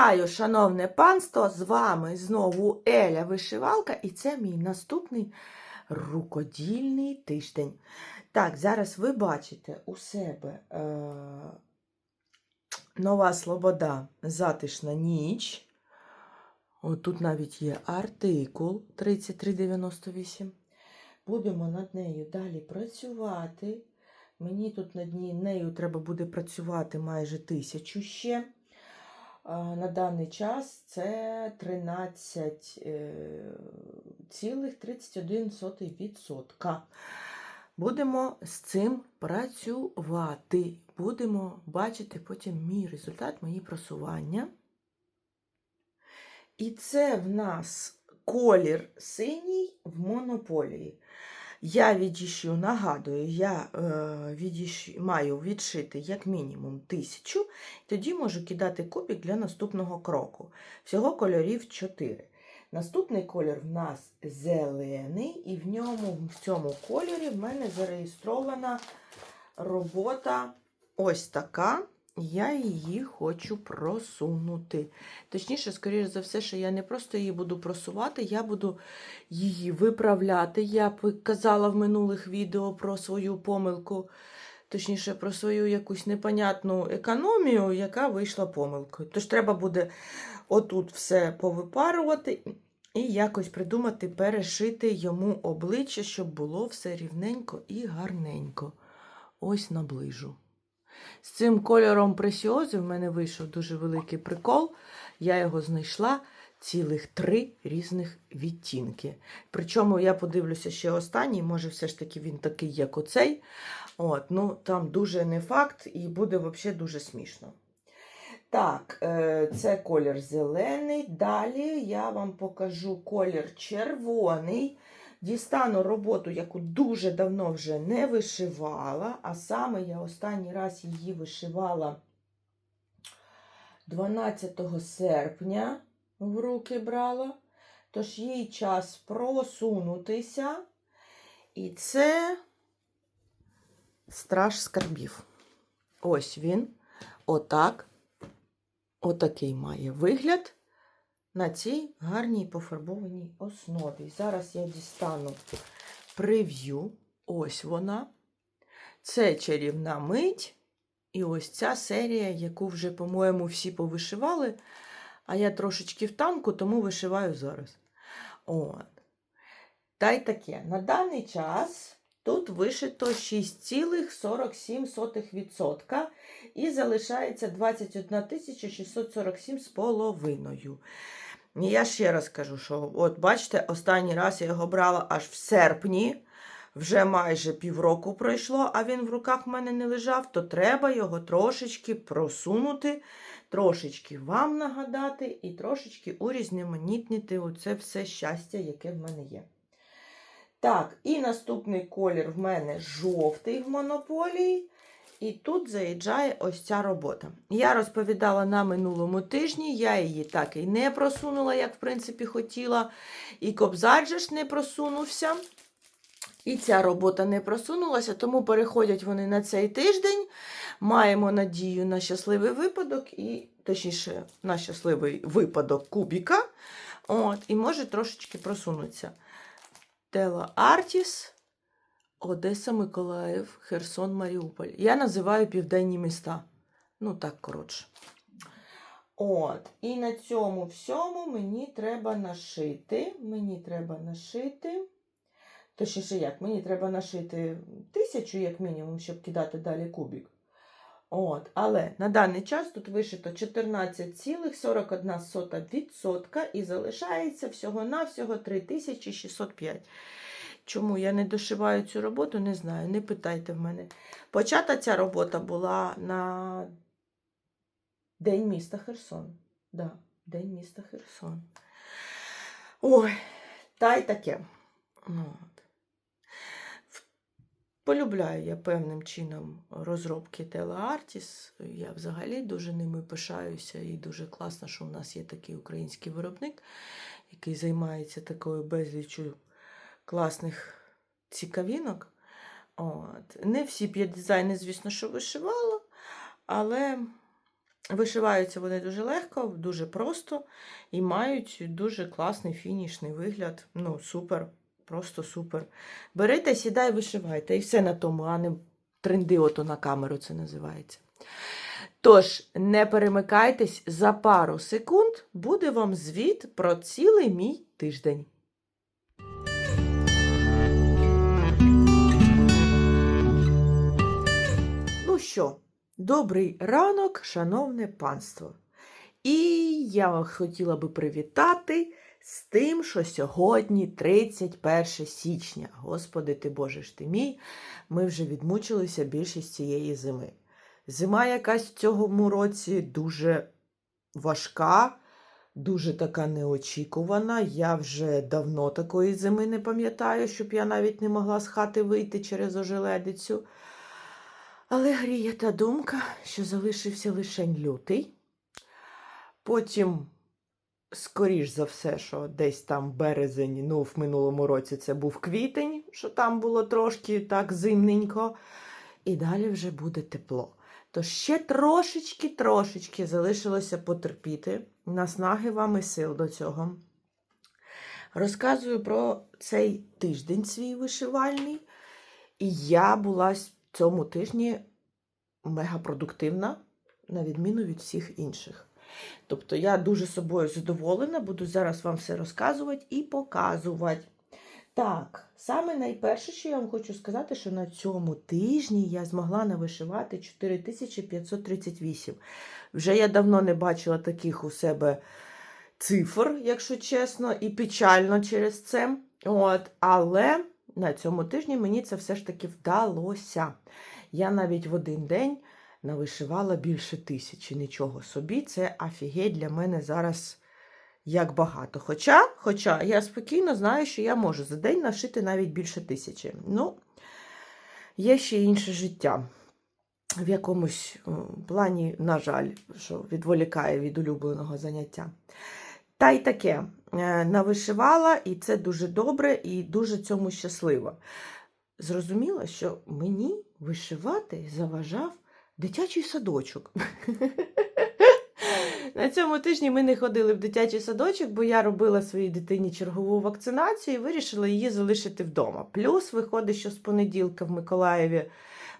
Вітаю, шановне панство! З вами знову Еля Вишивалка, і це мій наступний рукодільний тиждень. Так, зараз ви бачите у себе е- нова слобода, затишна ніч. Тут навіть є артикул 3398. Будемо над нею далі працювати. Мені тут над нею треба буде працювати майже тисячу ще. На даний час це 13,31%. Будемо з цим працювати. Будемо бачити потім мій результат, мої просування. І це в нас колір синій в монополії. Я відішю, нагадую, я е, відіш... маю відшити як мінімум тисячу, тоді можу кидати кубик для наступного кроку. Всього кольорів 4. Наступний колір в нас зелений, і в ньому, в цьому кольорі в мене зареєстрована робота ось така. Я її хочу просунути. Точніше, скоріш за все, що я не просто її буду просувати, я буду її виправляти. Я казала в минулих відео про свою помилку, точніше, про свою якусь непонятну економію, яка вийшла помилкою. Тож треба буде отут все повипарувати і якось придумати, перешити йому обличчя, щоб було все рівненько і гарненько. Ось наближу. З цим кольором пресіози в мене вийшов дуже великий прикол. Я його знайшла цілих три різних відтінки. Причому я подивлюся ще останній, може, все ж таки він такий, як оцей. От, ну, Там дуже не факт і буде взагалі дуже смішно. Так, е, це колір зелений. Далі я вам покажу колір червоний. Дістану роботу, яку дуже давно вже не вишивала, а саме я останній раз її вишивала 12 серпня в руки брала, тож їй час просунутися. І це страж скарбів. Ось він, отак, отакий має вигляд на цій гарній пофарбованій основі. Зараз я дістану прев'ю. Ось вона. Це чарівна мить. І ось ця серія, яку вже, по-моєму, всі повишивали. А я трошечки в танку, тому вишиваю зараз. От. Та й таке. На даний час тут вишито 6,47%. І залишається 21 647 з половиною. Я ще раз кажу, що от бачите, останній раз я його брала аж в серпні, вже майже півроку пройшло, а він в руках в мене не лежав, то треба його трошечки просунути, трошечки вам нагадати і трошечки урізноманітнити оце все щастя, яке в мене є. Так, і наступний колір в мене жовтий в монополії. І тут заїжджає ось ця робота. Я розповідала на минулому тижні, я її так і не просунула, як в принципі хотіла. І кобзар же ж не просунувся. І ця робота не просунулася, тому переходять вони на цей тиждень. Маємо надію на щасливий випадок, і, точніше, на щасливий випадок кубіка. От, І може трошечки просунуться. Тела Артіс. Одеса, Миколаїв, Херсон, Маріуполь. Я називаю південні міста. Ну, так, коротше. От. І на цьому всьому мені треба нашити. Мені треба нашити. Точніше, як? Мені треба нашити тисячу, як мінімум, щоб кидати далі кубик. От. Але на даний час тут вишито 14,41% і залишається всього-навсього 3605. Чому я не дошиваю цю роботу, не знаю. Не питайте в мене. Почата ця робота була на День міста Херсон. Да, День міста Херсон. Ой, та й таке. Полюбляю я певним чином розробки Телеартіс. Я взагалі дуже ними пишаюся і дуже класно, що в нас є такий український виробник, який займається такою безлічю класних цікавінок. От. Не всі б дизайни, звісно, що вишивала, але Вишиваються вони дуже легко, дуже просто і мають дуже класний фінішний вигляд. Ну, супер, просто супер. Берете, сідай, вишивайте. І все на тому, а не тренди ото на камеру це називається. Тож, не перемикайтесь, за пару секунд буде вам звіт про цілий мій тиждень. Ну що, добрий ранок, шановне панство. І я хотіла би привітати з тим, що сьогодні 31 січня. Господи ти Боже ж ти мій, ми вже відмучилися більшість цієї зими. Зима якась в цьому році дуже важка, дуже така неочікувана. Я вже давно такої зими не пам'ятаю, щоб я навіть не могла з хати вийти через ожеледицю. Але гріє та думка, що залишився лишень лютий. Потім, скоріш за все, що десь там березень, ну, в минулому році це був квітень, що там було трошки так зимненько. І далі вже буде тепло. То ще трошечки-трошечки залишилося потерпіти. Наснаги вам і сил до цього. Розказую про цей тиждень свій вишивальний. І я була в цьому тижні мегапродуктивна, на відміну від всіх інших. Тобто я дуже собою задоволена, буду зараз вам все розказувати і показувати. Так, саме найперше, що я вам хочу сказати, що на цьому тижні я змогла навишивати 4538. Вже я давно не бачила таких у себе цифр, якщо чесно, і печально через це. От, але на цьому тижні мені це все ж таки вдалося. Я навіть в один день навишивала більше тисячі. Нічого собі, це афігеть для мене зараз як багато. Хоча, хоча я спокійно знаю, що я можу за день нашити навіть більше тисячі. Ну, є ще інше життя. В якомусь плані, на жаль, що відволікає від улюбленого заняття. Та й таке е, навишивала, і це дуже добре, і дуже цьому щаслива. Зрозуміла, що мені вишивати заважав дитячий садочок. На цьому тижні ми не ходили в дитячий садочок, бо я робила своїй дитині чергову вакцинацію і вирішила її залишити вдома. Плюс виходить, що з понеділка в Миколаєві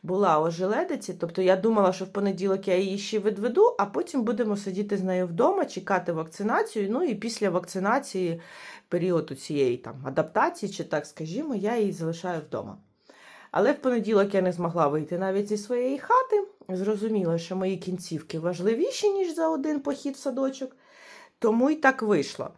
була ожеледиці, тобто я думала, що в понеділок я її ще відведу, а потім будемо сидіти з нею вдома, чекати вакцинацію. Ну і після вакцинації, періоду цієї там адаптації, чи так скажімо, я її залишаю вдома. Але в понеділок я не змогла вийти навіть зі своєї хати. Зрозуміла, що мої кінцівки важливіші, ніж за один похід в садочок. Тому і так вийшло.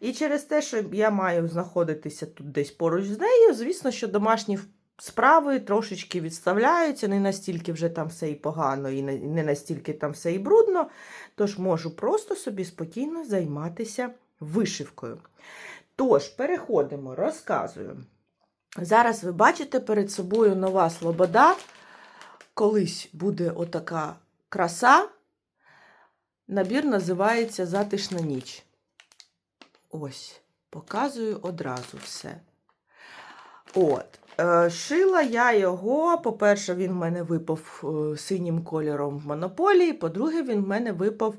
І через те, що я маю знаходитися тут десь поруч з нею, звісно, що домашні справи трошечки відставляються, не настільки вже там все і погано, і не- настільки там все і брудно. Тож можу просто собі спокійно займатися вишивкою. Тож, переходимо, розказую. Зараз ви бачите перед собою нова слобода. Колись буде отака краса. Набір називається Затишна ніч. Ось, показую одразу все. От. Е, шила я його. По-перше, він в мене випав е, синім кольором в монополії. По-друге, він в мене випав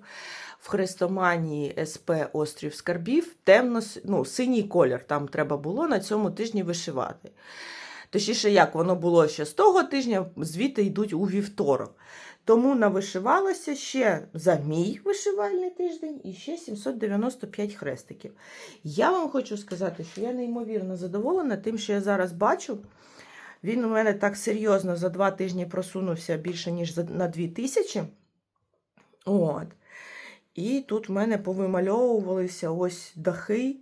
в хрестоманії СП Острів Скарбів. Темно, ну, синій колір. Там треба було на цьому тижні вишивати. Точніше, як воно було ще з того тижня, звіти йдуть у вівторок. Тому навишивалося ще за мій вишивальний тиждень і ще 795 хрестиків. Я вам хочу сказати, що я неймовірно задоволена тим, що я зараз бачу. Він у мене так серйозно за два тижні просунувся більше, ніж на 2000. От. І тут в мене повимальовувалися ось дахи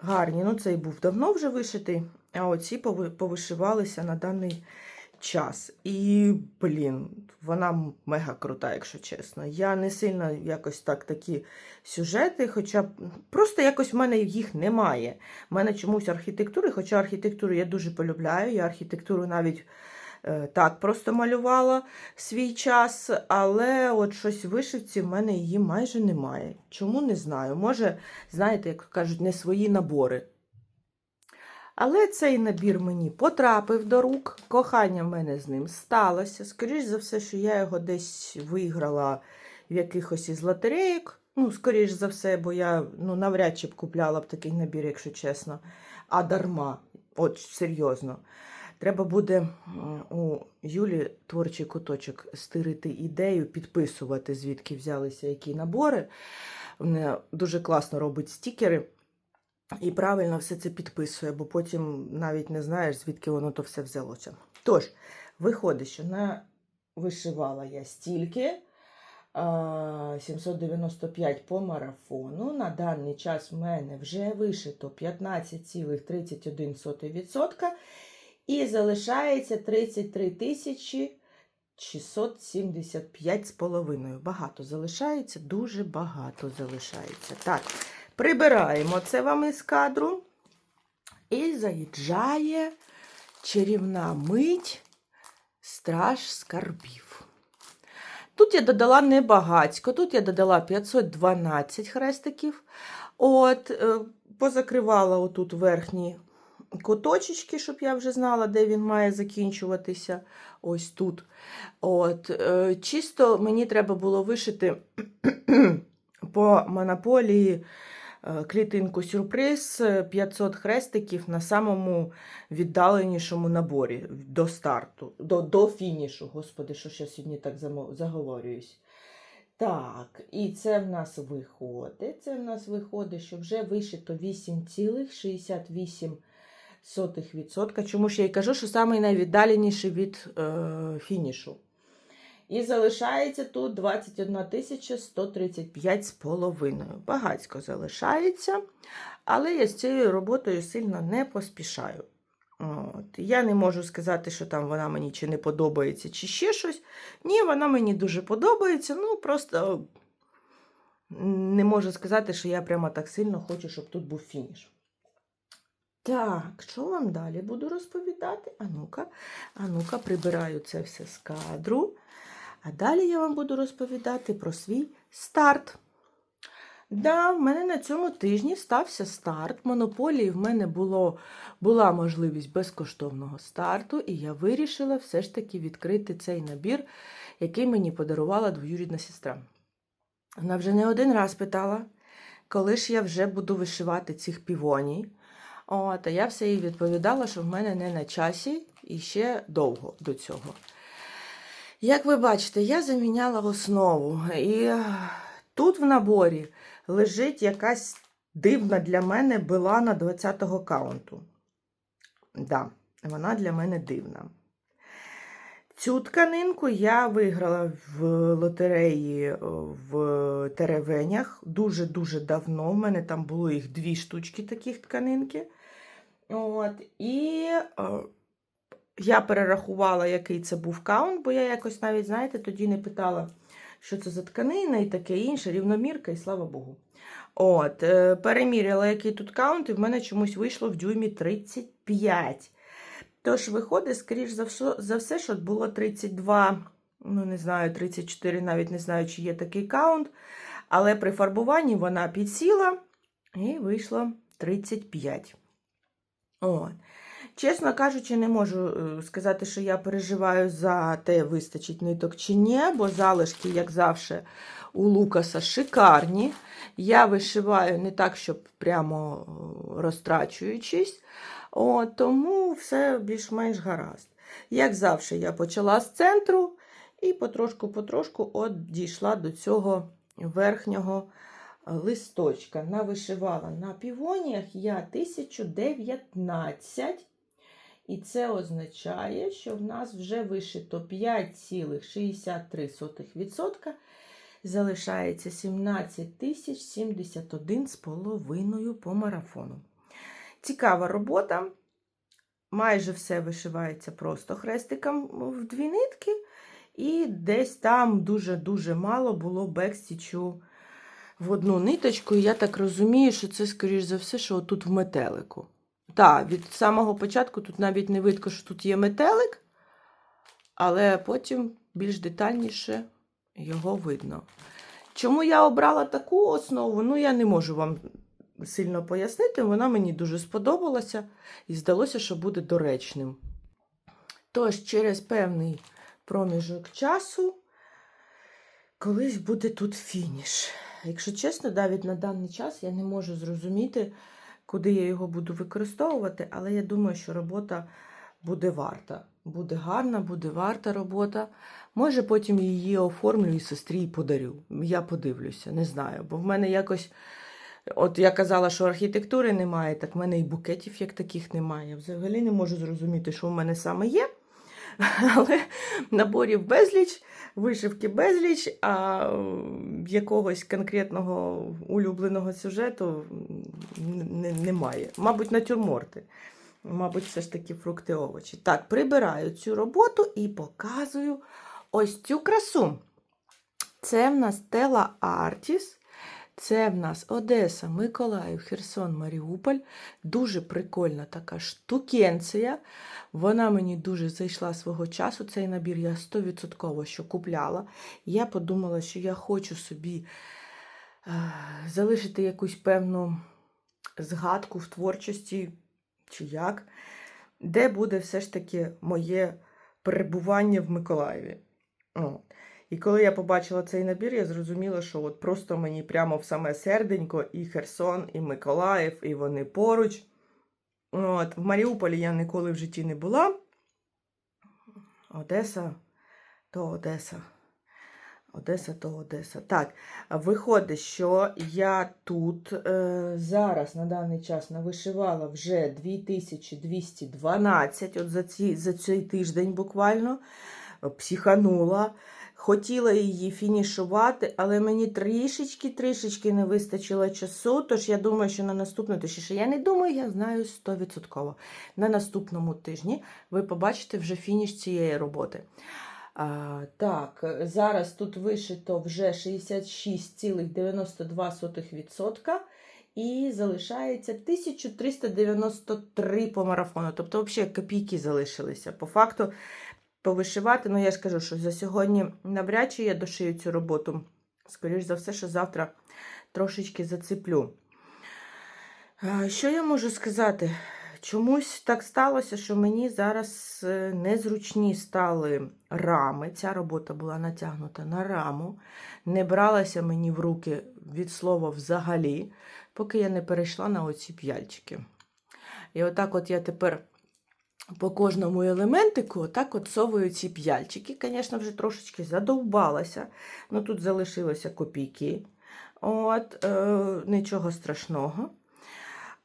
гарні. Ну, цей був давно вже вишитий, а оці повишивалися на даний час. І, блін, вона мега крута, якщо чесно. Я не сильно якось так такі сюжети, хоча просто якось в мене їх немає. У мене чомусь архітектури, хоча архітектуру я дуже полюбляю, я архітектуру навіть так просто малювала свій час, але от щось вишивці в мене її майже немає. Чому не знаю. Може, знаєте, як кажуть, не свої набори. Але цей набір мені потрапив до рук. Кохання в мене з ним сталося. Скоріше за все, що я його десь виграла в якихось із лотерейок. Ну, скоріш за все, бо я ну, навряд чи б купляла б такий набір, якщо чесно. А дарма, от серйозно. Треба буде у Юлі творчий куточок стирити ідею, підписувати, звідки взялися які набори. Вона дуже класно робить стікери і правильно все це підписує, бо потім навіть не знаєш, звідки воно то все взялося. Тож, виходить, що на вишивала я стільки. а, 795 по марафону. На даний час в мене вже вишито 15,31%. І залишається 33 тисячі 675 з половиною. Багато залишається, дуже багато залишається. Так, прибираємо це вам із кадру. І заїжджає чарівна мить страж скарбів. Тут я додала небагацько, тут я додала 512 хрестиків. От, е, позакривала отут верхні куточечки, щоб я вже знала, де він має закінчуватися. Ось тут. От, е, чисто мені треба було вишити по монополії е, клітинку сюрприз е, 500 хрестиків на самому віддаленішому наборі до старту, до, до фінішу. Господи, що ж сьогодні так заговорююсь. Так, і це в нас виходить. Це в нас виходить, що вже вишито 8,68%. Чому ж я й кажу, що найвіддаленіший від е, фінішу. І залишається тут 21 135 з половиною. Багацько залишається, але я з цією роботою сильно не поспішаю. От. Я не можу сказати, що там вона мені чи не подобається, чи ще щось. Ні, вона мені дуже подобається. Ну, просто не можу сказати, що я прямо так сильно хочу, щоб тут був фініш. Так, що вам далі буду розповідати? А ну-ка, а ну-ка, прибираю це все з кадру. А далі я вам буду розповідати про свій старт. Да, в мене на цьому тижні стався старт. Монополії в мене було, була можливість безкоштовного старту, і я вирішила все ж таки відкрити цей набір, який мені подарувала двоюрідна сестра. Вона вже не один раз питала, коли ж я вже буду вишивати цих півоній. От, а я все їй відповідала, що в мене не на часі і ще довго до цього. Як ви бачите, я заміняла основу. І е, тут в наборі лежить якась дивна для мене билана 20-го каунту. Да, вона для мене дивна. Цю тканинку я виграла в лотереї е, в Теревенях дуже-дуже давно. У мене там було їх дві штучки таких тканинки. От, і е, я перерахувала, який це був каунт, бо я якось навіть, знаєте, тоді не питала, що це за тканина і таке інше, рівномірка, і слава Богу. От, е, переміряла, який тут каунт, і в мене чомусь вийшло в дюймі 35. Тож, виходить, скоріш за все, за все, що було 32, ну не знаю, 34, навіть не знаю, чи є такий каунт. Але при фарбуванні вона підсіла і вийшло 35. От. Чесно кажучи, не можу е, сказати, що я переживаю за те, вистачить ниток чи ні, бо залишки, як завжди, у Лукаса шикарні. Я вишиваю не так, щоб прямо е, розтрачуючись. О, тому все більш-менш гаразд. Як завжди, я почала з центру і потрошку-потрошку от дійшла до цього верхнього листочка. Навишивала на півоніях я 1019. І це означає, що в нас вже вишито 5,63%. Залишається 17 тисяч 71 з половиною по марафону. Цікава робота. Майже все вишивається просто хрестиком в дві нитки. І десь там дуже-дуже мало було бекстічу в одну ниточку. І я так розумію, що це, скоріш за все, що тут в метелику. Так, від самого початку тут навіть не видно, що тут є метелик, але потім більш детальніше його видно. Чому я обрала таку основу? Ну, я не можу вам сильно пояснити. Вона мені дуже сподобалася і здалося, що буде доречним. Тож, через певний проміжок часу колись буде тут фініш. Якщо чесно, навіть на даний час я не можу зрозуміти, куди я його буду використовувати, але я думаю, що робота буде варта. Буде гарна, буде варта робота. Може, потім її оформлю і сестрі і подарю. Я подивлюся, не знаю. Бо в мене якось, от я казала, що архітектури немає, так в мене і букетів як таких немає. Взагалі не можу зрозуміти, що в мене саме є. Але наборів безліч, вишивки безліч, а якогось конкретного улюбленого сюжету немає. Мабуть, натюрморти. Мабуть, все ж таки фрукти овочі. Так, прибираю цю роботу і показую ось цю красу. Це в нас Тела Артіс. Це в нас Одеса, Миколаїв, Херсон, Маріуполь. Дуже прикольна така штукенція. Вона мені дуже зайшла свого часу. Цей набір я 100% що купляла. Я подумала, що я хочу собі е, залишити якусь певну згадку в творчості, чи як, де буде все ж таки моє перебування в Миколаєві. От. І коли я побачила цей набір, я зрозуміла, що от просто мені прямо в саме серденько і Херсон, і Миколаїв, і вони поруч. От. В Маріуполі я ніколи в житті не була. Одеса то Одеса. Одеса то Одеса. Так, виходить, що я тут е, зараз на даний час навишивала вже 2212, от за, ці, за цей тиждень буквально психанула. Хотіла її фінішувати, але мені трішечки-трішечки не вистачило часу. Тож я думаю, що на наступну точніше, я не думаю, я знаю 100%. На наступному тижні ви побачите вже фініш цієї роботи. А, так, зараз тут вишито вже 66,92%. І залишається 1393 по марафону. Тобто, взагалі, копійки залишилися. По факту, повишивати, ну я ж кажу, що за сьогодні навряд чи я дошию цю роботу. Скоріш за все, що завтра трошечки зациплю. А, Що я можу сказати? Чомусь так сталося, що мені зараз е, незручні стали рами. Ця робота була натягнута на раму, не бралася мені в руки від слова взагалі, поки я не перейшла на оці п'яльчики. І отак от я тепер по кожному елементику отак от ці п'яльчики. Звісно, вже трошечки задовбалася. Ну тут залишилося копійки. От, е, Нічого страшного.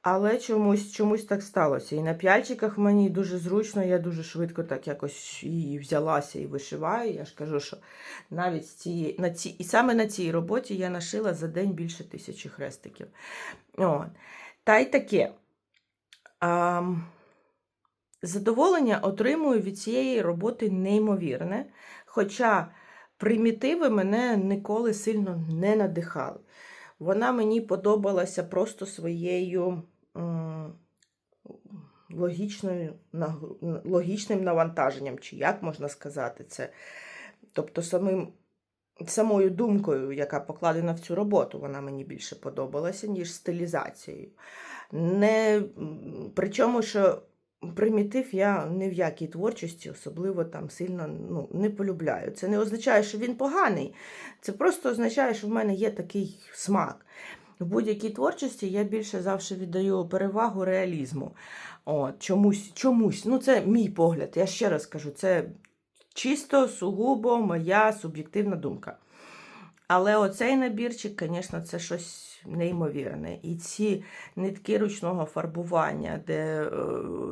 Але чомусь чомусь так сталося. І на п'яльчиках мені дуже зручно, я дуже швидко так якось і взялася і вишиваю. Я ж кажу, що навіть цієї, на ці, і саме на цій роботі я нашила за день більше тисячі хрестиків. От. Та й таке. А, задоволення отримую від цієї роботи неймовірне. Хоча примітиви мене ніколи сильно не надихали. Вона мені подобалася просто своєю логічною, логічним навантаженням, чи як можна сказати це. Тобто самим, самою думкою, яка покладена в цю роботу, вона мені більше подобалася, ніж стилізацією. Не, причому, що примітив я ні в якій творчості особливо там сильно ну, не полюбляю. Це не означає, що він поганий. Це просто означає, що в мене є такий смак. В будь-якій творчості я більше завжди віддаю перевагу реалізму. От, чомусь, чомусь, ну це мій погляд. Я ще раз кажу, це чисто сугубо моя суб'єктивна думка. Але оцей набірчик, звісно, це щось неймовірне. І ці нитки ручного фарбування, де е,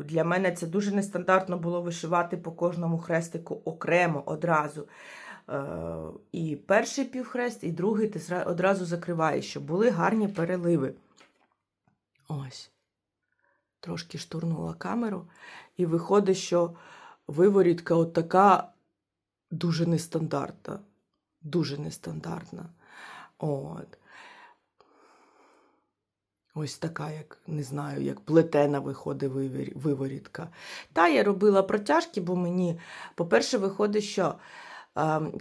для мене це дуже нестандартно було вишивати по кожному хрестику окремо одразу. Е, І перший півхрест, і другий ти одразу закриваєш, щоб були гарні переливи. Ось. Трошки штурнула камеру, і виходить, що виворітка от така дуже нестандартна. Дуже нестандартна. От. Ось така, як не знаю, як плетена виходить виворітка. Та я робила протяжки, бо мені, по-перше, виходить, що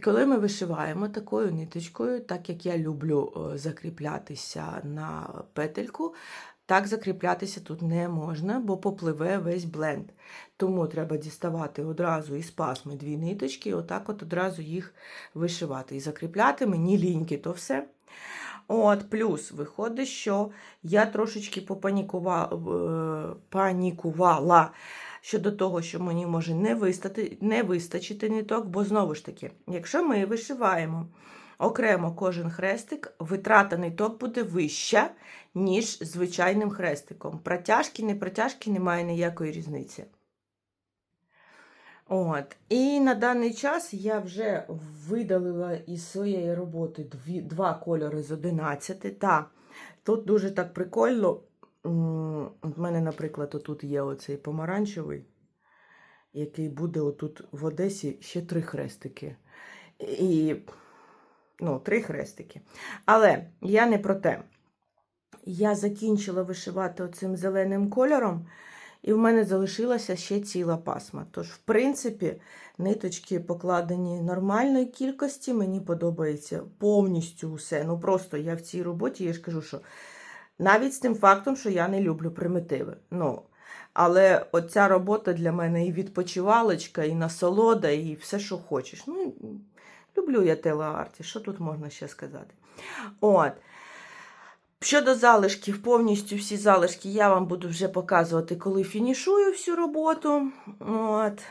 коли ми вишиваємо такою ниточкою, так як я люблю закріплятися на петельку, Так закріплятися тут не можна, бо попливе весь бленд. Тому треба діставати одразу із пасми дві ниточки, і отак от одразу їх вишивати. І закріпляти мені ліньки, то все. От, плюс виходить, що я трошечки попанікувала, панікувала щодо того, що мені може не вистачити, не вистачити ниток, бо знову ж таки, якщо ми вишиваємо окремо кожен хрестик, витрата ниток буде вища, ніж звичайним хрестиком. Протяжки, не протяжки, немає ніякої різниці. От. І на даний час я вже видалила із своєї роботи дві, два кольори з 11. Та тут дуже так прикольно. У мене, наприклад, отут є оцей помаранчевий, який буде отут в Одесі ще три хрестики. І, ну, три хрестики. Але я не про те. Я закінчила вишивати оцим зеленим кольором, і в мене залишилася ще ціла пасма. Тож, в принципі, ниточки покладені нормальної кількості, мені подобається повністю усе. Ну просто я в цій роботі, я ж кажу, що навіть з тим фактом, що я не люблю примітиви. Ну, але оця робота для мене і відпочивалочка, і насолода, і все, що хочеш. Ну, люблю я телеарті, що тут можна ще сказати? От. Щодо залишків, повністю всі залишки я вам буду вже показувати, коли фінішую всю роботу. От.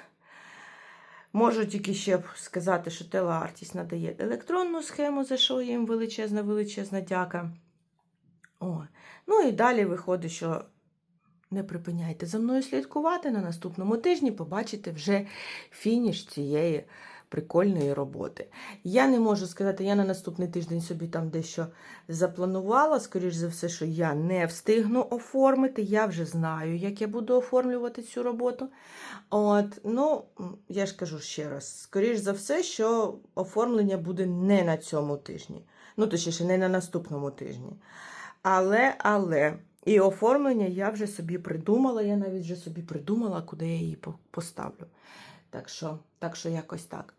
Можу тільки ще сказати, що телеартість надає електронну схему, за що їм величезна, величезна дяка. О. Ну і далі виходить, що не припиняйте за мною слідкувати. На наступному тижні побачите вже фініш цієї прикольної роботи. Я не можу сказати, я на наступний тиждень собі там дещо запланувала. Скоріш за все, що я не встигну оформити. Я вже знаю, як я буду оформлювати цю роботу. От, ну, я ж кажу ще раз: скоріш за все, що оформлення буде не на цьому тижні. Ну, точніше, не на наступному тижні. Але, але, і оформлення я вже собі придумала, я навіть вже собі придумала, куди я її поставлю. Так що, так що якось так.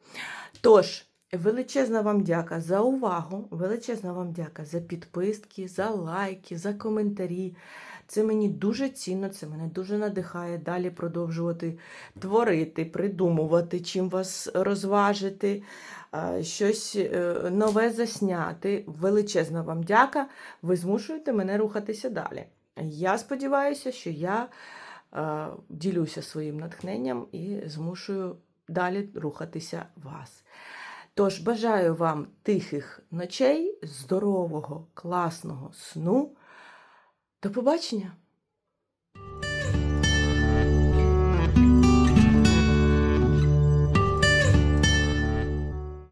Тож, величезна вам дяка за увагу, величезна вам дяка за підписки, за лайки, за коментарі. Це мені дуже цінно, це мене дуже надихає далі продовжувати творити, придумувати, чим вас розважити, щось е, нове засняти. Величезна вам дяка. Ви змушуєте мене рухатися далі. Я сподіваюся, що я ділюся своїм натхненням і змушую далі рухатися вас. Тож бажаю вам тихих ночей, здорового, класного сну. До побачення!